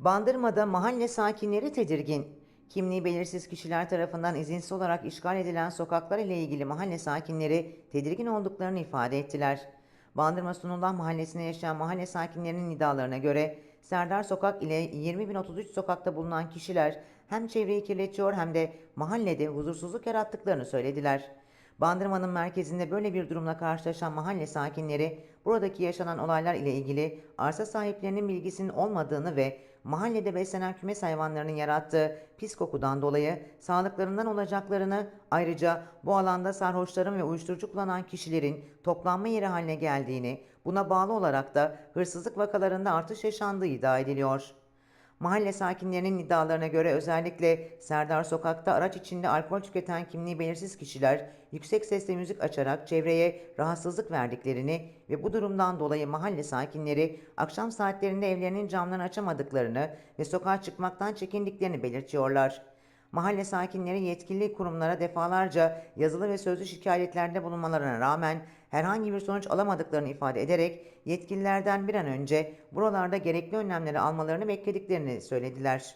Bandırma'da mahalle sakinleri tedirgin. Kimliği belirsiz kişiler tarafından izinsiz olarak işgal edilen sokaklar ile ilgili mahalle sakinleri tedirgin olduklarını ifade ettiler. Bandırma Sunullah Mahallesi'nde yaşayan mahalle sakinlerinin iddialarına göre Serdar Sokak ile 20.033 sokakta bulunan kişiler hem çevreyi kirletiyor hem de mahallede huzursuzluk yarattıklarını söylediler. Bandırma'nın merkezinde böyle bir durumla karşılaşan mahalle sakinleri buradaki yaşanan olaylar ile ilgili arsa sahiplerinin bilgisinin olmadığını ve mahallede beslenen kümes hayvanlarının yarattığı pis kokudan dolayı sağlıklarından olacaklarını ayrıca bu alanda sarhoşların ve uyuşturucu kullanan kişilerin toplanma yeri haline geldiğini buna bağlı olarak da hırsızlık vakalarında artış yaşandığı iddia ediliyor. Mahalle sakinlerinin iddialarına göre özellikle Serdar Sokak'ta araç içinde alkol tüketen kimliği belirsiz kişiler yüksek sesle müzik açarak çevreye rahatsızlık verdiklerini ve bu durumdan dolayı mahalle sakinleri akşam saatlerinde evlerinin camlarını açamadıklarını ve sokağa çıkmaktan çekindiklerini belirtiyorlar. Mahalle sakinleri yetkili kurumlara defalarca yazılı ve sözlü şikayetlerde bulunmalarına rağmen herhangi bir sonuç alamadıklarını ifade ederek yetkililerden bir an önce buralarda gerekli önlemleri almalarını beklediklerini söylediler.